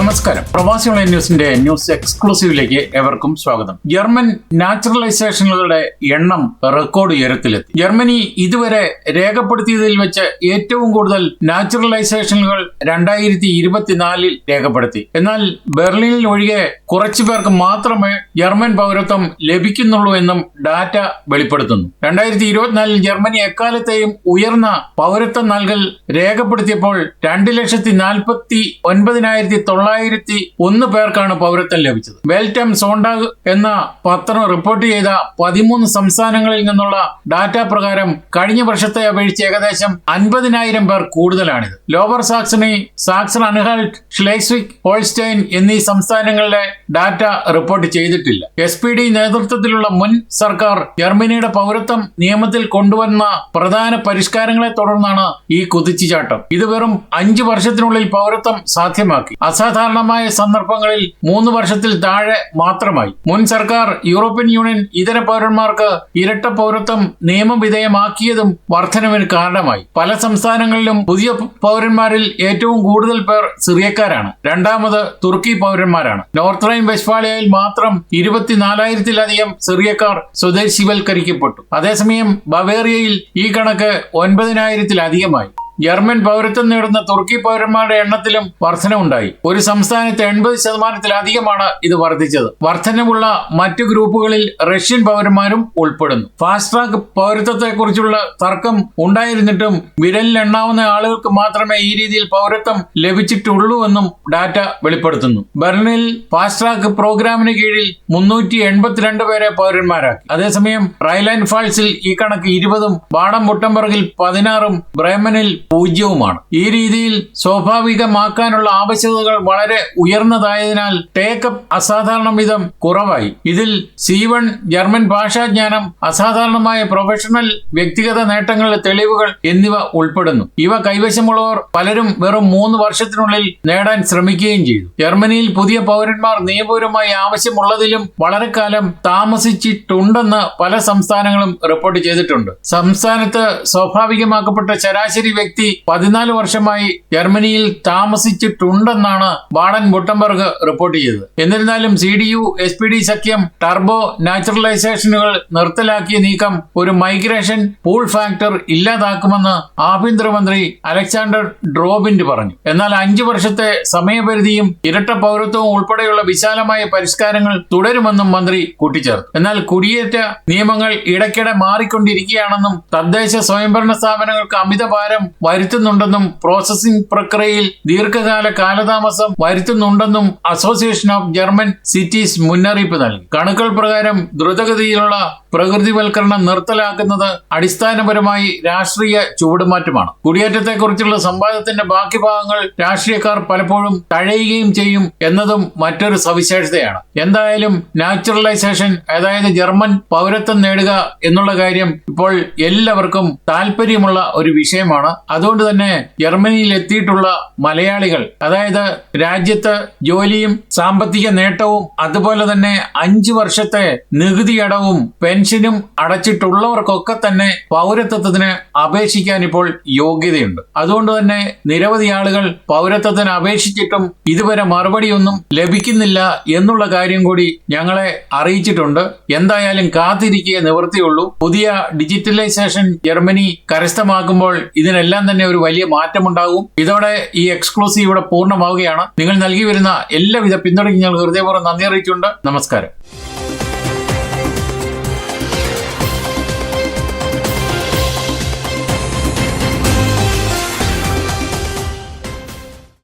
നമസ്കാരം. പ്രവാസി ഓൺലൈൻ ന്യൂസിന്റെ ന്യൂസ് എക്സ്ക്ലൂസീവിലേക്ക് എവർക്കും സ്വാഗതം. ജർമ്മൻ നാച്ചുറലൈസേഷനുകളുടെ എണ്ണം റെക്കോർഡ് ഉയരത്തിലെത്തി. ജർമ്മനി ഇതുവരെ രേഖപ്പെടുത്തിയതിൽ വെച്ച് ഏറ്റവും കൂടുതൽ നാച്ചുറലൈസേഷനുകൾ രണ്ടായിരത്തി ഇരുപത്തിനാലിൽ രേഖപ്പെടുത്തി. എന്നാൽ ബെർലിനിൽ ഒഴികെ കുറച്ചു പേർക്ക് മാത്രമേ ജർമ്മൻ പൗരത്വം ലഭിക്കുന്നുള്ളൂ എന്നും ഡാറ്റ വെളിപ്പെടുത്തുന്നു. രണ്ടായിരത്തി ഇരുപത്തിനാലിൽ ജർമ്മനി എക്കാലത്തെയും ഉയർന്ന പൗരത്വം നൽകൽ രേഖപ്പെടുത്തിയപ്പോൾ രണ്ട് ലക്ഷത്തി നാൽപ്പത്തി ഒൻപതിനായിരത്തി തൊള്ളായിരത്തി ഒന്ന് പേർക്കാണ് പൗരത്വം ലഭിച്ചത്. വെൽറ്റം സോണ്ടാഗ് എന്ന പത്രം റിപ്പോർട്ട് ചെയ്ത പതിമൂന്ന് സംസ്ഥാനങ്ങളിൽ നിന്നുള്ള ഡാറ്റ പ്രകാരം കഴിഞ്ഞ വർഷത്തെ അപേക്ഷിച്ച് ഏകദേശം അൻപതിനായിരം പേർ കൂടുതലാണിത്. Lower Saxony Saxony Anhalt Schleswig Holstein എന്നീ സംസ്ഥാനങ്ങളിലെ ഡാറ്റ റിപ്പോർട്ട് ചെയ്തിട്ടില്ല. എസ് പി ഡി നേതൃത്വത്തിലുള്ള മുൻ സർക്കാർ ജർമ്മനിയുടെ പൗരത്വം നിയമത്തിൽ കൊണ്ടുവന്ന പ്രധാന പരിഷ്കാരങ്ങളെ തുടർന്നാണ് ഈ കുതിച്ചുചാട്ടം. ഇത് വെറും അഞ്ചു വർഷത്തിനുള്ളിൽ പൗരത്വം സാധ്യമാക്കി. അസാധാരണമായ സന്ദർഭങ്ങളിൽ മൂന്ന് വർഷത്തിൽ താഴെ മാത്രമായി. മുൻ സർക്കാർ യൂറോപ്യൻ യൂണിയൻ ഇതര പൗരന്മാർക്ക് ഇരട്ട പൗരത്വം നിയമവിധേയമാക്കിയതും വർധനവിന് കാരണമായി. പല സംസ്ഥാനങ്ങളിലും പുതിയ പൗരന്മാരിൽ ഏറ്റവും കൂടുതൽ പേർ സിറിയക്കാരാണ്. രണ്ടാമത് തുർക്കി പൗരന്മാരാണ്. നോർത്ത് റൈൻ വെസ്റ്റ്ഫാലിയയിൽ മാത്രം ഇരുപത്തിനാലായിരത്തിലധികം സിറിയക്കാർ സ്വദേശിവൽക്കരിക്കപ്പെട്ടു. അതേസമയം ബവേറിയയിൽ ഈ കണക്ക് ഒൻപതിനായിരത്തിലധികമായി. ജർമ്മൻ പൗരത്വം നേടുന്ന തുർക്കി പൗരന്മാരുടെ എണ്ണത്തിലും വർധനവുണ്ടായി. ഒരു സംസ്ഥാനത്ത് എൺപത് ശതമാനത്തിലധികമാണ് ഇത് വർദ്ധിച്ചത് വർധനവുള്ള മറ്റു ഗ്രൂപ്പുകളിൽ റഷ്യൻ പൗരന്മാരും ഉൾപ്പെടുന്നു. ഫാസ്റ്റ് ട്രാക്ക് പൗരത്വത്തെക്കുറിച്ചുള്ള തർക്കം ഉണ്ടായിരുന്നിട്ടും വിരലിലെണ്ണാവുന്ന ആളുകൾക്ക് മാത്രമേ ഈ രീതിയിൽ പൗരത്വം ലഭിച്ചിട്ടുള്ളൂ എന്നും ഡാറ്റ വെളിപ്പെടുത്തുന്നു. ബെർണിൽ ഫാസ്റ്റ് ട്രാക്ക് പ്രോഗ്രാമിന് കീഴിൽ മുന്നൂറ്റി എൺപത്തിരണ്ട് പേരെ പൗരന്മാരാക്കി. അതേസമയം റൈലാൻഡ് ഫാൾസിൽ ഈ കണക്ക് ഇരുപതും ബാഡം ബുട്ടംബർഗിൽ പതിനാറും ബ്രേമനിൽ പൂജ്യവുമാണ്. ഈ രീതിയിൽ സ്വാഭാവികമാക്കാനുള്ള ആവശ്യകതകൾ വളരെ ഉയർന്നതായതിനാൽ ടേക്കപ്പ് അസാധാരണ വിധം കുറവായി. ഇതിൽ സി വൺ ജർമ്മൻ ഭാഷാജ്ഞാനം അസാധാരണമായ പ്രൊഫഷണൽ വ്യക്തിഗത നേട്ടങ്ങളുടെ തെളിവുകൾ എന്നിവ ഉൾപ്പെടുന്നു. ഇവ കൈവശമുള്ളവർ പലരും വെറും മൂന്ന് വർഷത്തിനുള്ളിൽ നേടാൻ ശ്രമിക്കുകയും ചെയ്തു. ജർമ്മനിയിൽ പുതിയ പൗരന്മാർ നിയമപരമായി ആവശ്യമുള്ളതിലും വളരെ കാലം താമസിച്ചിട്ടുണ്ടെന്ന് പല സംസ്ഥാനങ്ങളും റിപ്പോർട്ട് ചെയ്തിട്ടുണ്ട്. സംസ്ഥാനത്ത് സ്വാഭാവികമാക്കപ്പെട്ട ശരാശരി വ്യക്തി പതിനാല് വർഷമായി ജർമ്മനിയിൽ താമസിച്ചിട്ടുണ്ടെന്നാണ് ബാഡൻ ബുട്ടംബർഗ് റിപ്പോർട്ട് ചെയ്തത്. എന്നിരുന്നാലും C D U S P D സഖ്യം ടർബോ നാച്ചുറലൈസേഷനുകൾ നിർത്തലാക്കിയ നീക്കം ഒരു മൈഗ്രേഷൻ പൂൾ ഫാക്ടർ ഇല്ലാതാക്കുമെന്ന് ആഭ്യന്തരമന്ത്രി അലക്സാണ്ടർ ഡ്രോബിൻഡ് പറഞ്ഞു. എന്നാൽ അഞ്ചു വർഷത്തെ സമയപരിധിയും ഇരട്ട പൗരത്വവും ഉൾപ്പെടെയുള്ള വിശാലമായ പരിഷ്കാരങ്ങൾ തുടരുമെന്നും മന്ത്രി കൂട്ടിച്ചേർത്തു. എന്നാൽ കുടിയേറ്റ നിയമങ്ങൾ ഇടയ്ക്കിടെ മാറിക്കൊണ്ടിരിക്കുകയാണെന്നും തദ്ദേശ സ്വയംഭരണ സ്ഥാപനങ്ങൾക്ക് അമിതഭാരം വരുത്തുന്നുണ്ടെന്നും പ്രോസസ്സിംഗ് പ്രക്രിയയിൽ ദീർഘകാല കാലതാമസം വരുത്തുന്നുണ്ടെന്നും അസോസിയേഷൻ ഓഫ് ജർമ്മൻ സിറ്റീസ് മുന്നറിയിപ്പ് നൽകി. കണക്കുകൾ പ്രകാരം ദ്രുതഗതിയിലുള്ള പ്രകൃതിവൽക്കരണം നിർത്തലാക്കുന്നത് അടിസ്ഥാനപരമായി രാഷ്ട്രീയ ചുവടുമാറ്റമാണ്. കുടിയേറ്റത്തെക്കുറിച്ചുള്ള സംവാദത്തിന്റെ ബാക്കി ഭാഗങ്ങൾ രാഷ്ട്രീയക്കാർ പലപ്പോഴും തഴയുകയും ചെയ്യും എന്നതും മറ്റൊരു സവിശേഷതയാണ്. എന്തായാലും നാച്ചുറലൈസേഷൻ അതായത് ജർമ്മൻ പൗരത്വം നേടുക എന്നുള്ള കാര്യം ഇപ്പോൾ എല്ലാവർക്കും താല്പര്യമുള്ള ഒരു വിഷയമാണ്. അതുകൊണ്ട് തന്നെ ജർമ്മനിയിൽ എത്തിയിട്ടുള്ള മലയാളികൾ അതായത് രാജ്യത്ത് ജോലിയും സാമ്പത്തിക നേട്ടവും അതുപോലെ തന്നെ അഞ്ചു വർഷത്തെ നികുതി അടവും പെൻഷനും അടച്ചിട്ടുള്ളവർക്കൊക്കെ തന്നെ പൗരത്വത്തിന് അപേക്ഷിക്കാൻ ഇപ്പോൾ യോഗ്യതയുണ്ട്. അതുകൊണ്ട് തന്നെ നിരവധി ആളുകൾ പൗരത്വത്തിന് അപേക്ഷിച്ചിട്ടും ഇതുവരെ മറുപടിയൊന്നും ലഭിക്കുന്നില്ല എന്നുള്ള കാര്യം കൂടി ഞങ്ങളെ അറിയിച്ചിട്ടുണ്ട്. എന്തായാലും കാത്തിരിക്കുക നിവൃത്തിയുള്ളൂ. പുതിയ ഡിജിറ്റലൈസേഷൻ ജർമ്മനി കരസ്ഥമാക്കുമ്പോൾ ഇതിനെല്ലാം തന്നെ ഒരു വലിയ മാറ്റമുണ്ടാകും. ഇതോടെ ഈ എക്സ്ക്ലൂസീവ് ഇവിടെ പൂർണമാവുകയാണ്. നിങ്ങൾ നൽകി വരുന്ന എല്ലാവിധ പിന്തുണയ്ക്കും ഞങ്ങൾ ഹൃദയപൂർവം നന്ദി അറിയിച്ചുകൊണ്ട് നമസ്കാരം.